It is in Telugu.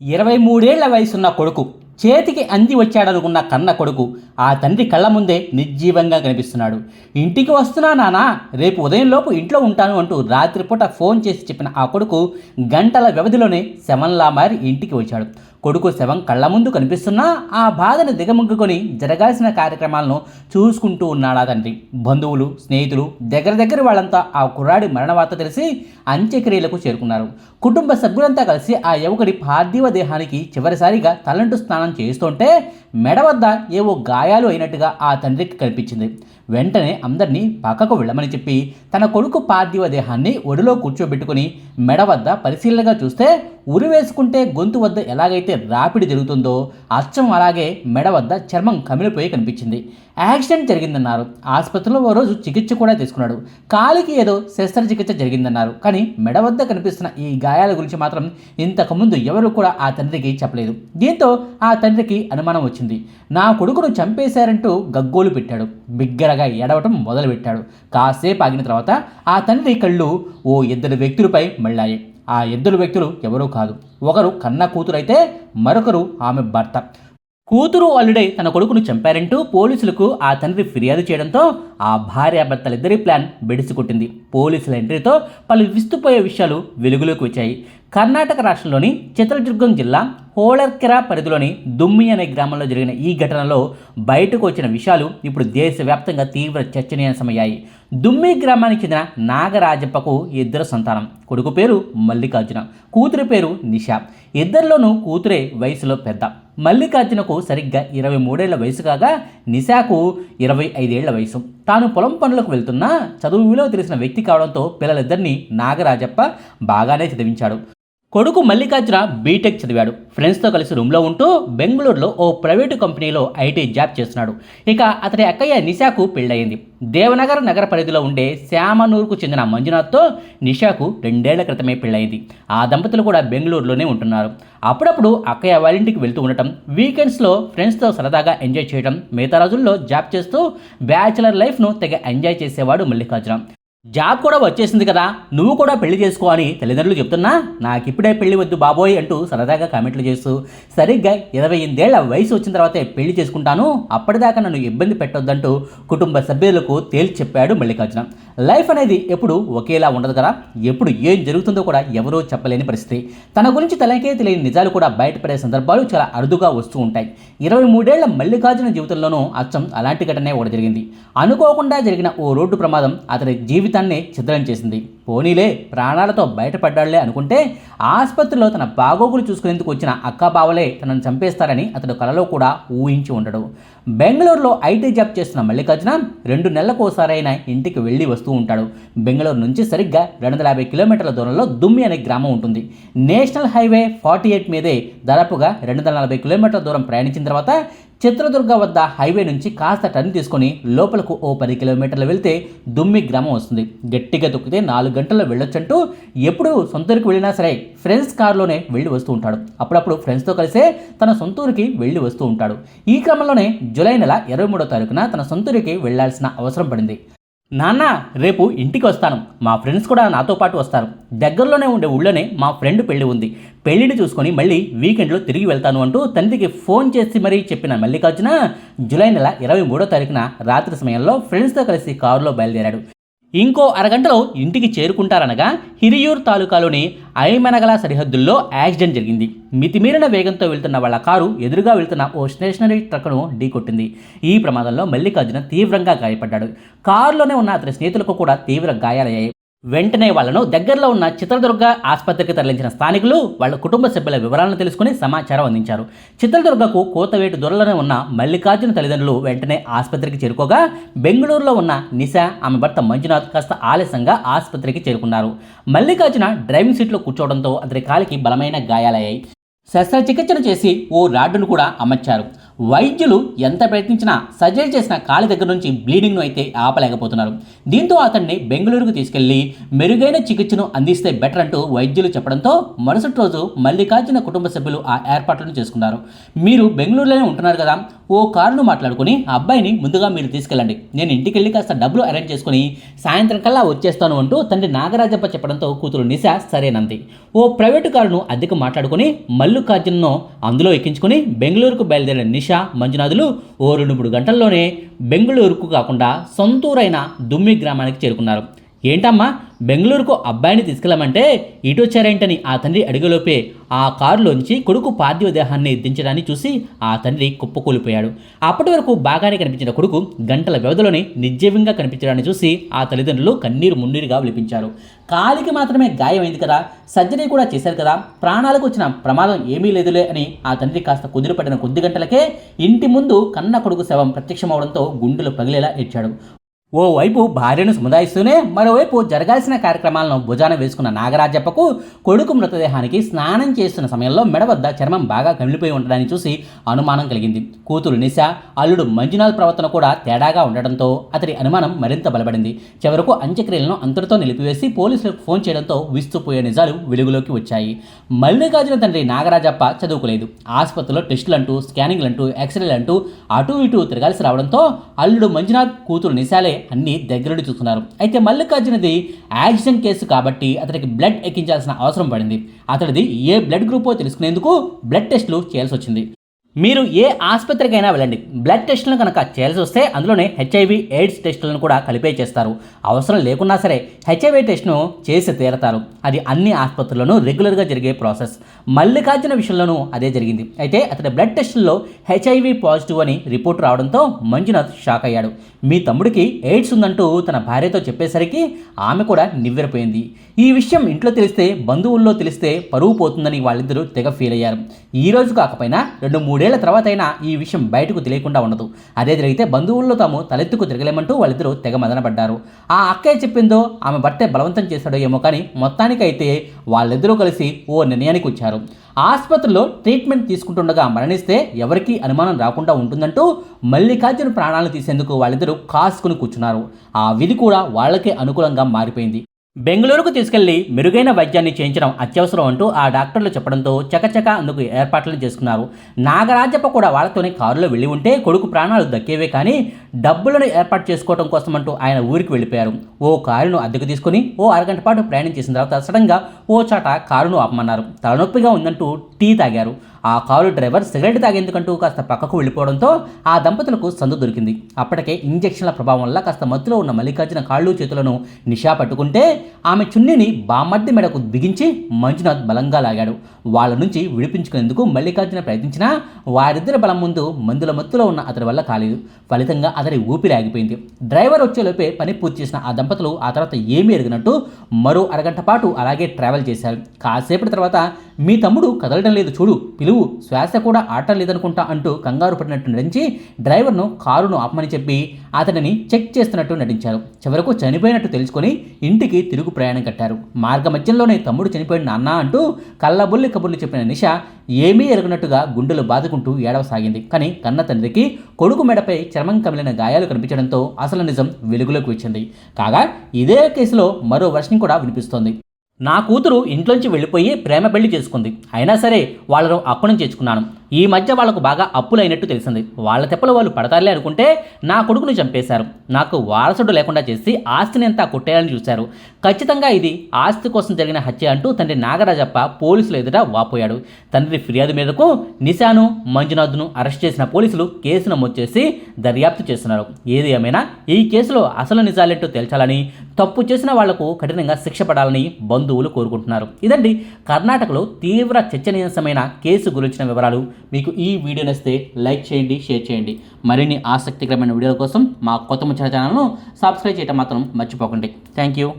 ఇరవై మూడేళ్ళ వయసున్న కొడుకు చేతికి అంది వచ్చాడనుకున్న కన్న కొడుకు ఆ తండ్రి కళ్ళ ముందే నిర్జీవంగా కనిపిస్తున్నాడు. ఇంటికి వస్తున్నా నానా రేపు ఉదయంలోపు ఇంట్లో ఉంటాను అంటూ రాత్రిపూట ఫోన్ చేసి చెప్పిన ఆ కొడుకు గంటల వ్యవధిలోనే శవంలా మారి ఇంటికి వచ్చాడు. కొడుకు శవం కళ్ళ ముందు కనిపిస్తున్నా ఆ బాధను దిగముగ్గుకొని జరగాల్సిన కార్యక్రమాలను చూసుకుంటూ ఉన్నాడా తండ్రి? బంధువులు స్నేహితులు దగ్గర దగ్గర వాళ్ళంతా ఆ కుర్రాడి మరణ వార్త తెలిసి అంత్యక్రియలకు చేరుకున్నారు. కుటుంబ సభ్యులంతా కలిసి ఆ యువకుడి పార్థివ దేహానికి చివరిసారిగా తలంటు స్నానం చేస్తుంటే మెడ వద్ద ఏవో గాయాలు అయినట్టుగా ఆ తండ్రికి కనిపించింది. వెంటనే అందరినీ పక్కకు వెళ్ళమని చెప్పి తన కొడుకు పార్థివ దేహాన్ని ఒడిలో కూర్చోబెట్టుకుని మెడ వద్ద పరిశీలనగా చూస్తే ఉరి వేసుకుంటే గొంతు వద్ద ఎలాగైతే రాపిడి జరుగుతుందో అచ్చం అలాగే మెడ వద్ద చర్మం కమిలిపోయి కనిపించింది. యాక్సిడెంట్ జరిగిందన్నారు. ఆసుపత్రిలో ఓ రోజు చికిత్స కూడా తీసుకున్నాడు. కాలికి ఏదో శస్త్రచికిత్స జరిగిందన్నారు. కానీ మెడ వద్ద కనిపిస్తున్న ఈ గాయాల గురించి మాత్రం ఇంతకుముందు ఎవరు కూడా ఆ తండ్రికి చెప్పలేదు. దీంతో ఆ తండ్రికి అనుమానం వచ్చింది. నా కొడుకును చంపేశారంటూ గగ్గోలు పెట్టాడు. బిగ్గరగా ఏడవటం మొదలుపెట్టాడు. కాసేపు ఆగిన తర్వాత ఆ తండ్రి కళ్ళు ఓ ఇద్దరు వ్యక్తులపై మళ్ళాయి. ఆ ఇద్దరు వ్యక్తులు ఎవరూ కాదు. ఒకరు కన్న కూతురైతే మరొకరు ఆమె భర్త. కూతురు అల్లుడై తన కొడుకును చంపారంటూ పోలీసులకు ఆ తండ్రి ఫిర్యాదు చేయడంతో ఆ భార్యాభర్తలిద్దరి ప్లాన్ బెడిసికొట్టింది పోలీసుల ఎంట్రీతో పలు విస్తుపోయే విషయాలు వెలుగులోకి వచ్చాయి. కర్ణాటక రాష్ట్రంలోని చిత్రదుర్గం జిల్లా హోళర్కెర పరిధిలోని దుమ్మి అనే గ్రామంలో జరిగిన ఈ ఘటనలో బయటకు వచ్చిన విషయాలు ఇప్పుడు దేశవ్యాప్తంగా తీవ్ర చర్చనీయాంశమయ్యాయి. దుమ్మి గ్రామానికి చెందిన నాగరాజప్పకు ఇద్దరు సంతానం. కొడుకు పేరు మల్లికార్జున కూతురి పేరు నిషా. ఇద్దరిలోనూ కూతురే వయసులో పెద్ద. మల్లికార్జునకు సరిగ్గా ఇరవై మూడేళ్ళ వయసు కాగా నిశాకు ఇరవై ఐదేళ్ళ వయసు. తాను పొలం పనులకు వెళ్తున్నా చదువు విలువ తెలిసిన వ్యక్తి కావడంతో పిల్లలిద్దరినీ నాగరాజప్ప బాగానే చదివించాడు. కొడుకు మల్లికార్జున బీటెక్ చదివాడు. ఫ్రెండ్స్తో కలిసి రూమ్లో ఉంటూ బెంగళూరులో ఓ ప్రైవేటు కంపెనీలో ఐటీ జాబ్ చేస్తున్నాడు. ఇక అతడి అక్కయ్య నిషాకు పెళ్ళయింది. దేవనగర్ నగర పరిధిలో ఉండే శ్యామనూరుకు చెందిన మంజునాథ్తో నిషాకు రెండేళ్ళ క్రితమే పెళ్ళయింది. ఆ దంపతులు కూడా బెంగళూరులోనే ఉంటున్నారు. అప్పుడప్పుడు అక్కయ్య వాళ్ళ ఇంటికి వెళ్తూ ఉండటం వీకెండ్స్లో ఫ్రెండ్స్తో సరదాగా ఎంజాయ్ చేయడం మిగతా రోజుల్లో జాబ్ చేస్తూ బ్యాచిలర్ లైఫ్ను తెగ ఎంజాయ్ చేసేవాడు మల్లికార్జున. జాబ్ కూడా వచ్చేసింది కదా నువ్వు కూడా పెళ్ళి చేసుకో అని తల్లిదండ్రులు చెప్తున్నా. నాకిప్పుడే పెళ్ళి వద్దు బాబోయ్ అంటూ సరదాగా కామెంట్లు చేస్తూ సరిగ్గా ఇరవై ఎనిమిదేళ్ళ వయసు వచ్చిన తర్వాతే పెళ్ళి చేసుకుంటాను అప్పటిదాకా నన్ను ఇబ్బంది పెట్టొద్దంటూ కుటుంబ సభ్యులకు తేల్చి చెప్పాడు మల్లికార్జున. లైఫ్ అనేది ఎప్పుడు ఒకేలా ఉండదు కదా? ఎప్పుడు ఏం జరుగుతుందో కూడా ఎవరూ చెప్పలేని పరిస్థితి. తన గురించి తనకే తెలియని నిజాలు కూడా బయటపడే సందర్భాలు చాలా అరుదుగా వస్తూ ఉంటాయి. ఇరవై మూడేళ్ళ మల్లికార్జున జీవితంలోనూ అచ్చం అలాంటి ఘటనే ఒకటి జరిగింది. అనుకోకుండా జరిగిన ఓ రోడ్డు ప్రమాదం అతని జీవితాన్ని చిత్రం చేసింది. పోనీలే ప్రాణాలతో బయటపడ్డాళ్ళే అనుకుంటే ఆసుపత్రిలో తన బాగోగులు చూసుకునేందుకు వచ్చిన అక్క బావలే తనను చంపేస్తారని అతడు కలలో కూడా ఊహించి ఉండడు. బెంగళూరులో ఐటీ జాబ్ చేస్తున్న మల్లికార్జున రెండు నెలలకు ఒకసారైనా ఇంటికి వెళ్ళి వస్తూ ఉంటాడు. బెంగళూరు నుంచి సరిగ్గా రెండు వందల యాభై కిలోమీటర్ల దూరంలో దుమ్మి అనే గ్రామం ఉంటుంది. నేషనల్ హైవే ఫార్టీ ఎయిట్ మీదే దాదాపుగా రెండు వందల నలభై కిలోమీటర్ల దూరం ప్రయాణించిన తర్వాత చిత్రదుర్గ వద్ద హైవే నుంచి కాస్త టర్న్ తీసుకొని లోపలకు ఓ పది కిలోమీటర్లు వెళ్తే దుమ్మి గ్రామం వస్తుంది. గట్టిగా తొక్కితే నాలుగు గంటల్లో వెళ్ళొచ్చంటూ ఎప్పుడు సొంతూరికి వెళ్ళినా సరే ఫ్రెండ్స్ కారులోనే వెళ్ళి వస్తూ ఉంటాడు. అప్పుడప్పుడు ఫ్రెండ్స్తో కలిసే తన సొంత ఊరికి వెళ్ళి వస్తూ ఉంటాడు. ఈ క్రమంలోనే జూలై నెల ఇరవై మూడో తారీఖున తన సొంత ఊరికి వెళ్ళాల్సిన అవసరం పడింది. నాన్న రేపు ఇంటికి వస్తాను. మా ఫ్రెండ్స్ కూడా నాతో పాటు వస్తారు. దగ్గరలోనే ఉండే ఊళ్ళోనే మా ఫ్రెండ్ పెళ్ళి ఉంది. పెళ్ళిని చూసుకొని మళ్ళీ వీకెండ్లో తిరిగి వెళ్తాను అంటూ తండ్రికి ఫోన్ చేసి మరీ చెప్పిన మల్లికార్జున జూలై నెల ఇరవై మూడో తారీఖున రాత్రి సమయంలో ఫ్రెండ్స్తో కలిసి కారులో బయలుదేరాడు. ఇంకో అరగంటలో ఇంటికి చేరుకుంటారనగా హిరియూర్ తాలూకాలోని ఐమనగల సరిహద్దుల్లో యాక్సిడెంట్ జరిగింది. మితిమీరిన వేగంతో వెళ్తున్న వాళ్ళ కారు ఎదురుగా వెళ్తున్న ఓ స్టేషనరీ ట్రక్ను ఢీకొట్టింది. ఈ ప్రమాదంలో మల్లికార్జున తీవ్రంగా గాయపడ్డాడు. కారులోనే ఉన్న అతని స్నేహితులకు కూడా తీవ్ర గాయాలయ్యాయి. వెంటనే వాళ్ళను దగ్గరలో ఉన్న చిత్రదుర్గ ఆసుపత్రికి తరలించిన స్థానికులు వాళ్ళ కుటుంబ సభ్యుల వివరాలను తెలుసుకుని సమాచారం అందించారు. చిత్రదుర్గకు కోతవేటు దూరంలోనే ఉన్న మల్లికార్జున తల్లిదండ్రులు వెంటనే ఆసుపత్రికి చేరుకోగా బెంగళూరులో ఉన్న నిశా ఆమె భర్త మంజునాథ్ కాస్త ఆలస్యంగా ఆసుపత్రికి చేరుకున్నారు. మల్లికార్జున డ్రైవింగ్ సీట్లో కూర్చోవడంతో అతని కాలికి బలమైన గాయాలయ్యాయి. శస్త్రచికిత్సను చేసి ఓ రాడ్డును కూడా అమర్చారు. వైద్యులు ఎంత ప్రయత్నించినా సర్జరీ చేసిన కాలి దగ్గర నుంచి బ్లీడింగ్ను అయితే ఆపలేకపోతున్నారు. దీంతో అతన్ని బెంగళూరుకు తీసుకెళ్ళి మెరుగైన చికిత్సను అందిస్తే బెటర్ అంటూ వైద్యులు చెప్పడంతో మరుసటి రోజు మల్లికార్జున కుటుంబ సభ్యులు ఆ ఏర్పాట్లను చేసుకున్నారు. మీరు బెంగళూరులోనే ఉంటున్నారు కదా ఓ కారును మాట్లాడుకుని ఆ అబ్బాయిని ముందుగా మీరు తీసుకెళ్ళండి. నేను ఇంటికి వెళ్ళి కాస్త డబ్బులు అరేంజ్ చేసుకుని సాయంత్రం కల్లా వచ్చేస్తాను అంటూ తండ్రి నాగరాజప్ప చెప్పడంతో కూతురు నిశ సరేనంది. ఓ ప్రైవేటు కారును అద్దెకు మాట్లాడుకుని మల్లికార్జునను అందులో ఎక్కించుకుని బెంగళూరుకు బయలుదేరిన నిష మంజునాథులు ఓ రెండు మూడు గంటల్లోనే బెంగళూరుకు కాకుండా సొంతూరైన దుమ్మి గ్రామానికి చేరుకున్నారు. ఏంటమ్మా బెంగళూరుకు అబ్బాయిని తీసుకెళ్ళమంటే ఇటొచ్చారేంటని ఆ తండ్రి అడుగులోపే ఆ కారులోంచి కొడుకు పార్థివ దేహాన్ని దించడాన్ని చూసి ఆ తండ్రి కుప్పకూలిపోయాడు. అప్పటి వరకు బాగానే కనిపించిన కొడుకు గంటల వ్యవధిలోనే నిర్జీవంగా కనిపించడాన్ని చూసి ఆ తల్లిదండ్రులు కన్నీరు మున్నీరుగా విలిపించారు. కాలికి మాత్రమే గాయమైంది కదా సర్జరీ కూడా చేశారు కదా ప్రాణాలకు వచ్చిన ప్రమాదం ఏమీ లేదులే అని ఆ తండ్రి కాస్త కుదిరిపడిన కొద్ది గంటలకే ఇంటి ముందు కన్న కొడుకు శవం ప్రత్యక్షమవడంతో గుండెలు పగిలేలా ఏడ్చాడు. ఓవైపు భార్యను సముదాయిస్తూనే మరోవైపు జరగాల్సిన కార్యక్రమాలను భుజాన వేసుకున్న నాగరాజప్పకు కొడుకు మృతదేహానికి స్నానం చేస్తున్న సమయంలో మెడ వద్ద చర్మం బాగా కమిలిపోయి ఉండడాన్ని చూసి అనుమానం కలిగింది. కూతురు నిశ అల్లుడు మంజునాథ్ ప్రవర్తన కూడా తేడాగా ఉండడంతో అతడి అనుమానం మరింత బలపడింది. చివరకు అంత్యక్రియలను అంతటితో నిలిపివేసి పోలీసులకు ఫోన్ చేయడంతో విస్తుపోయే నిజాలు వెలుగులోకి వచ్చాయి. మల్లికార్జున తండ్రి నాగరాజప్ప చదువుకోలేదు. ఆసుపత్రిలో టెస్టులంటూ స్కానింగ్లంటూ ఎక్స్రేలు అంటూ అటు ఇటు తిరగాల్సి రావడంతో అల్లుడు మంజునాథ్ కూతురు నిశాలే అన్ని దగ్గరుండి చూస్తున్నారు. అయితే మల్లికార్జునది యాక్సిడెంట్ కేసు కాబట్టి అతనికి బ్లడ్ ఎక్కించాల్సిన అవసరం పడింది. అతడిది ఏ బ్లడ్ గ్రూపో తెలుసుకునేందుకు బ్లడ్ టెస్టులు చేయాల్సి వచ్చింది మీరు ఏ ఆసుపత్రికైనా వెళ్ళండి. బ్లడ్ టెస్టులను కనుక చేయాల్సి వస్తే అందులోనే హెచ్ఐవి ఎయిడ్స్ టెస్టులను కూడా కలిపే చేస్తారు. అవసరం లేకున్నా సరే హెచ్ఐవి టెస్ట్ను చేసి తీరతారు. అది అన్ని ఆసుపత్రుల్లోనూ రెగ్యులర్గా జరిగే ప్రాసెస్. మల్లికార్జున విషయంలోనూ అదే జరిగింది. అయితే అతడి బ్లడ్ టెస్టుల్లో హెచ్ఐవి పాజిటివ్ అని రిపోర్ట్ రావడంతో మంజునాథ్ షాక్ అయ్యాడు. మీ తమ్ముడికి ఎయిడ్స్ ఉందంటూ తన భార్యతో చెప్పేసరికి ఆమె కూడా నివ్వెరపోయింది. ఈ విషయం ఇంట్లో తెలిస్తే బంధువుల్లో తెలిస్తే పరువు పోతుందని వాళ్ళిద్దరూ తెగ ఫీల్ అయ్యారు. ఈ రోజు కాకపోయినా రెండు మూడు మూడేళ్ళ తర్వాత అయినా ఈ విషయం బయటకు తెలియకుండా ఉండదు. అదే జరిగితే బంధువుల్లో తాము తలెత్తుకు తిరగలేమంటూ వాళ్ళిద్దరూ తెగ మదనపడ్డారు. ఆ అక్కయ్య చెప్పిందో ఆమె భర్తే బలవంతం చేశాడో ఏమో కానీ మొత్తానికైతే వాళ్ళిద్దరూ కలిసి ఓ నిర్ణయానికి వచ్చారు. ఆసుపత్రిలో ట్రీట్మెంట్ తీసుకుంటుండగా మరణిస్తే ఎవరికీ అనుమానం రాకుండా ఉంటుందంటూ మల్లికార్జున ప్రాణాలు తీసేందుకు వాళ్ళిద్దరూ కాసుకుని కూర్చున్నారు. ఆ విధి కూడా వాళ్ళకే అనుకూలంగా మారిపోయింది. బెంగళూరుకు తీసుకెళ్ళి మెరుగైన వైద్యాన్ని చేయించడం అత్యవసరం అంటూ ఆ డాక్టర్లు చెప్పడంతో చకచక అందుకు ఏర్పాట్లను చేసుకున్నారు. నాగరాజప్ప కూడా వాళ్ళతోనే కారులో వెళ్ళి ఉంటే కొడుకు ప్రాణాలు దక్కేవే కానీ డబ్బులను ఏర్పాటు చేసుకోవడం కోసం అంటూ ఆయన ఊరికి వెళ్ళిపోయారు. ఓ కారును అద్దెకు తీసుకుని ఓ అరగంట పాటు ప్రయాణం చేసిన తర్వాత సడన్గా ఓ చాట కారును ఆపమన్నారు. తలనొప్పిగా ఉందంటూ టీ తాగారు. ఆ కారు డ్రైవర్ సిగరెట్ తాగేందుకంటూ కాస్త పక్కకు వెళ్ళిపోవడంతో ఆ దంపతులకు సందు దొరికింది. అప్పటికే ఇంజెక్షన్ల ప్రభావం వల్ల కాస్త మత్తులో ఉన్న మల్లికార్జున కాళ్ళు చేతులను నిషా పట్టుకుంటే ఆమె చున్నీని బామర్ది మెడకు బిగించి మంజునాథ్ బలంగా లాగాడు. వాళ్ళ నుంచి విడిపించుకునేందుకు మల్లికార్జున ప్రయత్నించినా వారిద్దరి బలం ముందు మందుల మత్తులో ఉన్న అతడి వల్ల కాలేదు. ఫలితంగా అతడి ఊపిరి ఆగిపోయింది. డ్రైవర్ వచ్చేలోపే పని పూర్తి చేసిన ఆ దంపతులు ఆ తర్వాత ఏమీ ఎరిగినట్టు మరో అరగంట పాటు అలాగే ట్రావెల్ చేశారు. కాసేపటి తర్వాత మీ తమ్ముడు కదలడం లేదు చూడు పిలువు శ్వాస కూడా ఆట లేదనుకుంటా అంటూ కంగారు పడినట్టు నటించి డ్రైవర్ను కారును ఆపమని చెప్పి అతనిని చెక్ చేస్తున్నట్టు నటించారు. చివరకు చనిపోయినట్టు తెలుసుకొని ఇంటికి తిరుగు ప్రయాణం కట్టారు. మార్గ మధ్యంలోనే తమ్ముడు చనిపోయిన నాన్న అంటూ కళ్ళబుల్లి కబుర్లు చెప్పిన నిష ఏమీ ఎరగనట్టుగా గుండెలు బాదుకుంటూ ఏడవసాగింది. కానీ కన్న తండ్రికి కొడుకు మెడపై చర్మం కమిలిన గాయాలు కనిపించడంతో అసలు నిజం వెలుగులోకి వచ్చింది. కాగా ఇదే కేసులో మరో వర్షం కూడా వినిపిస్తోంది. నా కూతురు ఇంట్లోంచి వెళ్ళిపోయి ప్రేమ పెళ్ళి చేసుకుంది. అయినా సరే వాళ్ళను అప్పనం చేసుకున్నాను. ఈ మధ్య వాళ్ళకు బాగా అప్పులైనట్టు తెలిసింది. వాళ్ళ తెప్పలు వాళ్ళు పడతారులే అనుకుంటే నా కొడుకుని చంపేశారు. నాకు వారసుడు లేకుండా చేసి ఆస్తిని అంతా కొట్టేయాలని చూశారు. ఖచ్చితంగా ఇది ఆస్తి కోసం జరిగిన హత్య అంటూ తండ్రి నాగరాజప్ప పోలీసులు ఎదుట వాపోయాడు. తండ్రి ఫిర్యాదు మేరకు నిశాను మంజునాథ్ను అరెస్ట్ చేసిన పోలీసులు కేసు నమోదు చేసి దర్యాప్తు చేస్తున్నారు. ఏది ఏమైనా ఈ కేసులో అసలు నిజాలేంటో తేల్చాలని తప్పు చేసిన వాళ్ళకు కఠినంగా శిక్ష పడాలని బంధువులు కోరుకుంటున్నారు. ఇదండి కర్ణాటకలో తీవ్ర చర్చనీయాంశమైన కేసు గురించిన వివరాలు. మీకు ఈ వీడియో నచ్చితే లైక్ చేయండి షేర్ చేయండి. మరిన్ని ఆసక్తికరమైన వీడియోల కోసం మా కొత్త ముచ్చట ఛానల్ను సబ్స్క్రైబ్ చేయడం మాత్రం మర్చిపోకండి. Thank you.